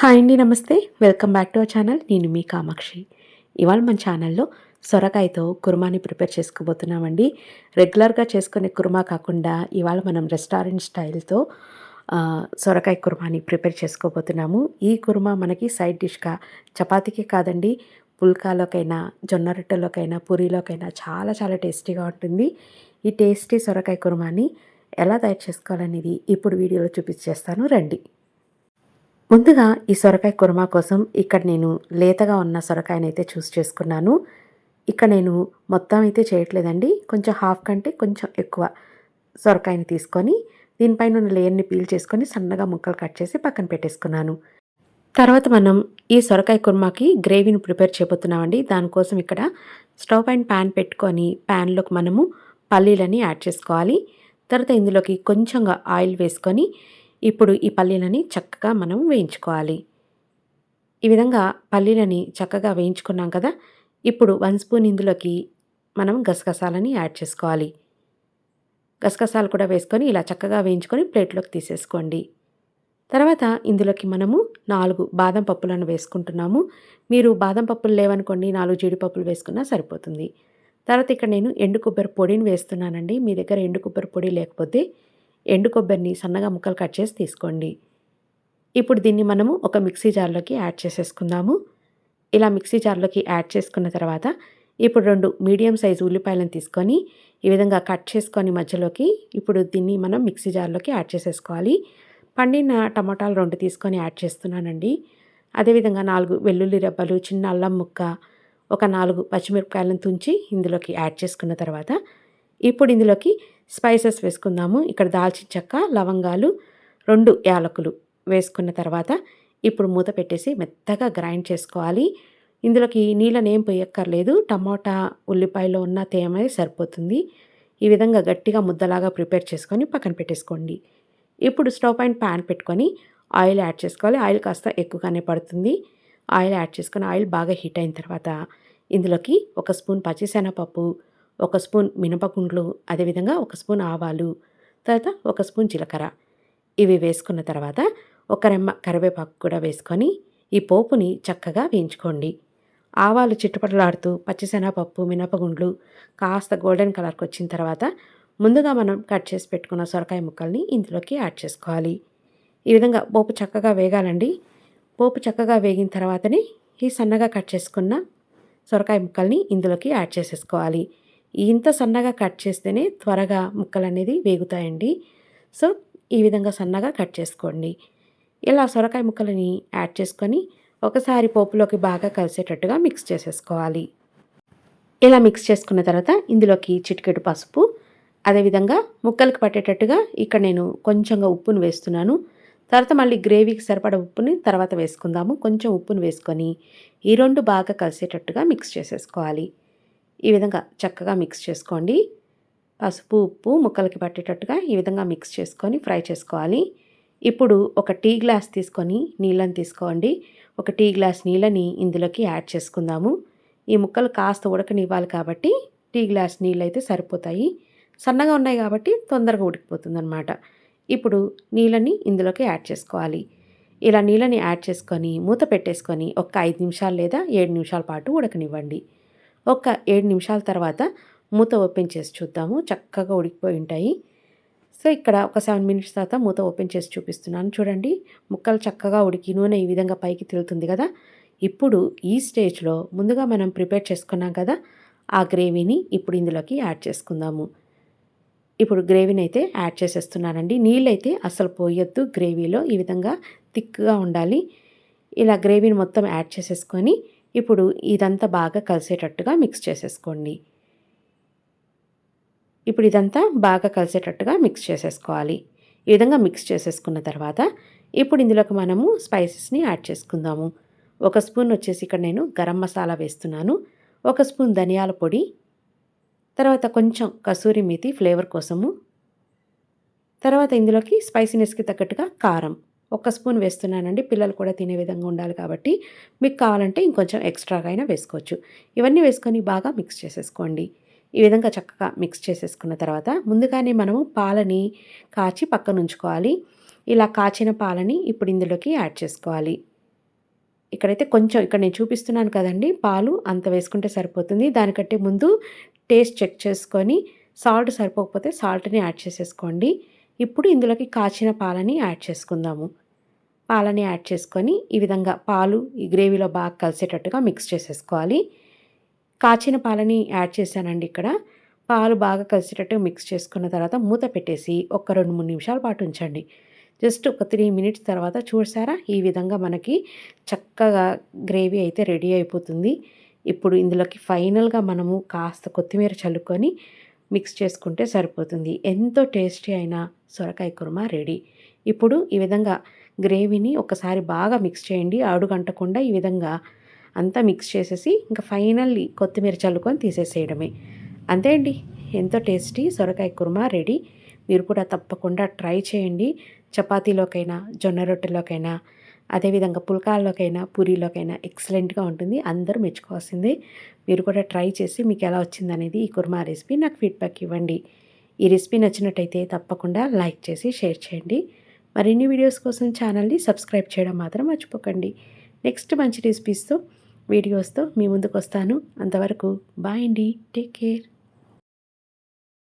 Hi అండి నమస్తే. Welcome back to our channel. నేను మీ కామాక్షి. ఇవాళ మన ఛానల్లో సొరకాయతో కుర్మాని ప్రిపేర్ చేసుకోబోతున్నామండి. రెగ్యులర్గా చేసుకునే కుర్మా కాకుండా ఇవాళ మనం రెస్టారెంట్ స్టైల్తో సొరకాయ కుర్మాని ప్రిపేర్ చేసుకోబోతున్నాము. ఈ కుర్మా మనకి సైడ్ డిష్గా చపాతీకే కాదండి పుల్కాలోకైనా జొన్న రొట్టెలోకైనా పూరీలోకైనా చాలా చాలా టేస్టీగా ఉంటుంది. ఈ టేస్టీ సొరకాయ కుర్మాని ఎలా తయారు చేసుకోవాలనేది ఇప్పుడు వీడియోలో చూపించేస్తాను. రండి. ముందుగా ఈ సొరకాయ కుర్మా కోసం ఇక్కడ నేను లేతగా ఉన్న సొరకాయని అయితే చూస్ చేసుకున్నాను. ఇక్కడ నేను మొత్తం అయితే చేయట్లేదండి. కొంచెం హాఫ్ కంటే కొంచెం ఎక్కువ సొరకాయని తీసుకొని దీనిపైన ఉన్న లేయర్ని పీల్ చేసుకొని సన్నగా ముక్కలు కట్ చేసి పక్కన పెట్టేసుకున్నాను. తర్వాత మనం ఈ సొరకాయ కుర్మాకి గ్రేవీని ప్రిపేర్ చేయబోతున్నామండి. దానికోసం ఇక్కడ స్టవ్ పైన ప్యాన్ పెట్టుకొని ప్యాన్లోకి మనము పల్లీలని యాడ్ చేసుకోవాలి. తర్వాత ఇందులోకి కొంచెంగా ఆయిల్ వేసుకొని ఇప్పుడు ఈ పల్లీలని చక్కగా మనం వేయించుకోవాలి. ఈ విధంగా పల్లీలని చక్కగా వేయించుకున్నాం కదా ఇప్పుడు వన్ స్పూన్ ఇందులోకి మనం గసగసాలని యాడ్ చేసుకోవాలి. గసగసాలు కూడా వేసుకొని ఇలా చక్కగా వేయించుకొని ప్లేట్లోకి తీసేసుకోండి. తర్వాత ఇందులోకి మనము నాలుగు బాదం పప్పులను వేసుకుంటున్నాము. మీరు బాదం పప్పులు లేవనుకోండి నాలుగు జీడిపప్పులు వేసుకున్నా సరిపోతుంది. తర్వాత ఇక్కడ నేను ఎండు కొబ్బరి పొడిని వేస్తున్నానండి. మీ దగ్గర ఎండు కొబ్బరి పొడి లేకపోతే ఎండు కొబ్బరిని సన్నగా ముక్కలు కట్ చేసి తీసుకోండి. ఇప్పుడు దీన్ని మనము ఒక మిక్సీ జార్లోకి యాడ్ చేసేసుకుందాము. ఇలా మిక్సీ జార్లోకి యాడ్ చేసుకున్న తర్వాత ఇప్పుడు రెండు మీడియం సైజు ఉల్లిపాయలను తీసుకొని ఈ విధంగా కట్ చేసుకొని మధ్యలోకి ఇప్పుడు దీన్ని మనం మిక్సీ జార్లోకి యాడ్ చేసేసుకోవాలి. పండిన టమాటాలు రెండు తీసుకొని యాడ్ చేస్తున్నానండి. అదేవిధంగా నాలుగు వెల్లుల్లి రెబ్బలు చిన్న అల్లం ముక్క ఒక నాలుగు పచ్చిమిరపకాయలను తుంచి ఇందులోకి యాడ్ చేసుకున్న తర్వాత ఇప్పుడు ఇందులోకి స్పైసెస్ వేసుకుందాము. ఇక్కడ దాల్చిన చెక్క లవంగాలు రెండు యాలకులు వేసుకున్న తర్వాత ఇప్పుడు మూత పెట్టేసి మెత్తగా గ్రైండ్ చేసుకోవాలి. ఇందులోకి నీళ్ళని ఏం పోయక్కర్లేదు. టమాటా ఉల్లిపాయలో ఉన్న తేమ సరిపోతుంది. ఈ విధంగా గట్టిగా ముద్దలాగా ప్రిపేర్ చేసుకొని పక్కన పెట్టేసుకోండి. ఇప్పుడు స్టవ్ పైన ప్యాన్ పెట్టుకొని ఆయిల్ యాడ్ చేసుకోవాలి. ఆయిల్ కాస్త ఎక్కువగానే పడుతుంది. ఆయిల్ యాడ్ చేసుకొని ఆయిల్ బాగా హీట్ అయిన తర్వాత ఇందులోకి ఒక స్పూన్ పచ్చిశనగపప్పు ఒక స్పూన్ మినపగుండ్లు అదేవిధంగా ఒక స్పూన్ ఆవాలు తర్వాత ఒక స్పూన్ జీలకర్ర. ఇవి వేసుకున్న తర్వాత ఒక రెమ్మ కరివేపాకు కూడా వేసుకొని ఈ పోపుని చక్కగా వేయించుకోండి. ఆవాలు చిట్టుపట్లాడుతూ పచ్చిశనగపప్పు మినపగుండ్లు కాస్త గోల్డెన్ కలర్కి వచ్చిన తర్వాత ముందుగా మనం కట్ చేసి పెట్టుకున్న సొరకాయ ముక్కల్ని ఇందులోకి యాడ్ చేసుకోవాలి. ఈ విధంగా పోపు చక్కగా వేగాలండి. పోపు చక్కగా వేగిన తర్వాతనే ఈ సన్నగా కట్ చేసుకున్న సొరకాయ ముక్కల్ని ఇందులోకి యాడ్ చేసేసుకోవాలి. ఇంత సన్నగా కట్ చేస్తేనే త్వరగా ముక్కలు అనేది వేగుతాయండి. సో ఈ విధంగా సన్నగా కట్ చేసుకోండి. ఇలా సొరకాయ ముక్కలని యాడ్ చేసుకొని ఒకసారి పోపులోకి బాగా కలిసేటట్టుగా మిక్స్ చేసేసుకోవాలి. ఇలా మిక్స్ చేసుకున్న తర్వాత ఇందులోకి చిటికెడు పసుపు అదేవిధంగా ముక్కలకు పట్టేటట్టుగా ఇక్కడ నేను కొంచెంగా ఉప్పును వేస్తున్నాను. తర్వాత మళ్ళీ గ్రేవీకి సరిపడ ఉప్పుని తర్వాత వేసుకుందాము. కొంచెం ఉప్పును వేసుకొని ఈ రెండు బాగా కలిసేటట్టుగా మిక్స్ చేసేసుకోవాలి. ఈ విధంగా చక్కగా మిక్స్ చేసుకోండి. పసుపు ఉప్పు ముక్కలకి పట్టేటట్టుగా ఈ విధంగా మిక్స్ చేసుకొని ఫ్రై చేసుకోవాలి. ఇప్పుడు ఒక టీ గ్లాస్ తీసుకొని నీళ్ళని తీసుకోండి. ఒక టీ గ్లాస్ నీళ్ళని ఇందులోకి యాడ్ చేసుకుందాము. ఈ ముక్కలు కాస్త ఉడకనివ్వాలి కాబట్టి టీ గ్లాస్ నీళ్ళు అయితే సరిపోతాయి. సన్నగా ఉన్నాయి కాబట్టి తొందరగా ఉడికిపోతుందన్నమాట. ఇప్పుడు నీళ్ళని ఇందులోకి యాడ్ చేసుకోవాలి. ఇలా నీళ్ళని యాడ్ చేసుకొని మూత పెట్టేసుకొని ఒక ఐదు నిమిషాలు లేదా ఏడు నిమిషాల పాటు ఉడకనివ్వండి. ఒక ఏడు నిమిషాల తర్వాత మూత ఓపెన్ చేసి చూద్దాము. చక్కగా ఉడికిపోయి ఉంటాయి. సో ఇక్కడ ఒక సెవెన్ మినిట్స్ తర్వాత మూత ఓపెన్ చేసి చూపిస్తున్నాను. చూడండి ముక్కలు చక్కగా ఉడికి నూనె ఈ విధంగా పైకి తిరుగుతుంది కదా? ఇప్పుడు ఈ స్టేజ్లో ముందుగా మనం ప్రిపేర్ చేసుకున్నాం కదా ఆ గ్రేవీని ఇప్పుడు ఇందులోకి యాడ్ చేసుకుందాము. ఇప్పుడు గ్రేవీని అయితే యాడ్ చేసేస్తున్నానండి. నీళ్ళైతే అసలు పోయొద్దు. గ్రేవీలో ఈ విధంగా థిక్గా ఉండాలి. ఇలా గ్రేవీని మొత్తం యాడ్ చేసేసుకొని ఇప్పుడు ఇదంతా బాగా కలిసేటట్టుగా మిక్స్ చేసేసుకోండి. ఇప్పుడు ఇదంతా బాగా కలిసేటట్టుగా మిక్స్ చేసేసుకోవాలి. ఈ విధంగా మిక్స్ చేసేసుకున్న తర్వాత ఇప్పుడు ఇందులోకి మనము స్పైసెస్ని యాడ్ చేసుకుందాము. ఒక స్పూన్ వచ్చేసి ఇక్కడ నేను గరం మసాలా వేస్తున్నాను. ఒక స్పూన్ ధనియాల పొడి. తర్వాత కొంచెం కసూరి మేతి ఫ్లేవర్ కోసము. తర్వాత ఇందులోకి స్పైసీనెస్కి తగ్గట్టుగా కారం. ఒక స్పూన్ వేస్తున్నానండి. పిల్లలు కూడా తినే విధంగా ఉండాలి కాబట్టి. మీకు కావాలంటే ఇంకొంచెం ఎక్స్ట్రాగా అయినా వేసుకోవచ్చు. ఇవన్నీ వేసుకొని బాగా మిక్స్ చేసేసుకోండి. ఈ విధంగా చక్కగా మిక్స్ చేసేసుకున్న తర్వాత ముందుగానే మనము పాలని కాచి పక్కన ఉంచుకోవాలి. ఇలా కాచిన పాలని ఇప్పుడు ఇందులోకి యాడ్ చేసుకోవాలి. ఇక్కడైతే కొంచెం ఇక్కడ నేను చూపిస్తున్నాను కదండి పాలు అంత వేసుకుంటే సరిపోతుంది. దానికంటే ముందు టేస్ట్ చెక్ చేసుకొని సాల్ట్ సరిపోకపోతే సాల్ట్ని యాడ్ చేసేసుకోండి. ఇప్పుడు ఇందులోకి కాచిన పాలని యాడ్ చేసుకుందాము. పాలని యాడ్ చేసుకొని ఈ విధంగా పాలు ఈ గ్రేవీలో బాగా కలిసేటట్టుగా మిక్స్ చేసేసుకోవాలి. కాచిన పాలని యాడ్ చేశానండి ఇక్కడ. పాలు బాగా కలిసేటట్టుగా మిక్స్ చేసుకున్న తర్వాత మూత పెట్టేసి ఒక రెండు మూడు నిమిషాల పాటు ఉంచండి. జస్ట్ ఒక త్రీ మినిట్స్ తర్వాత చూసారా? ఈ విధంగా మనకి చక్కగా గ్రేవీ అయితే రెడీ అయిపోతుంది. ఇప్పుడు ఇందులోకి ఫైనల్గా మనము కాస్త కొత్తిమీర చల్లుకొని మిక్స్ చేసుకుంటే సరిపోతుంది. ఎంతో టేస్టీ అయిన సొరకాయ కుర్మా రెడీ. ఇప్పుడు ఈ విధంగా గ్రేవీని ఒకసారి బాగా మిక్స్ చేయండి. అడుగంటకుండా ఈ విధంగా అంతా మిక్స్ చేసేసి ఇంకా ఫైనల్లీ కొత్తిమీర చల్లుకొని తీసేసేయడమే. అంతే అండి. ఎంతో టేస్టీ సొరకాయ కుర్మా రెడీ. మీరు కూడా తప్పకుండా ట్రై చేయండి. చపాతీలోకైనా జొన్న రొట్టెలోకైనా అదేవిధంగా పుల్కాల్లోకైనా పూరీలోకైనా ఎక్సలెంట్గా ఉంటుంది. అందరూ మెచ్చుకోవాల్సిందే. మీరు కూడా ట్రై చేసి మీకు ఎలా వచ్చిందనేది ఈ కుర్మా రెసిపీ నాకు ఫీడ్బ్యాక్ ఇవ్వండి. ఈ రెసిపీ నచ్చినట్టయితే తప్పకుండా లైక్ చేసి షేర్ చేయండి. మరిన్ని వీడియోస్ కోసం ఛానల్ని సబ్స్క్రైబ్ చేయడం మాత్రం మర్చిపోకండి. నెక్స్ట్ మంచి రెసిపీస్తో వీడియోస్తో మీ ముందుకు వస్తాను అంతవరకు బాయ్ అండి. Take care.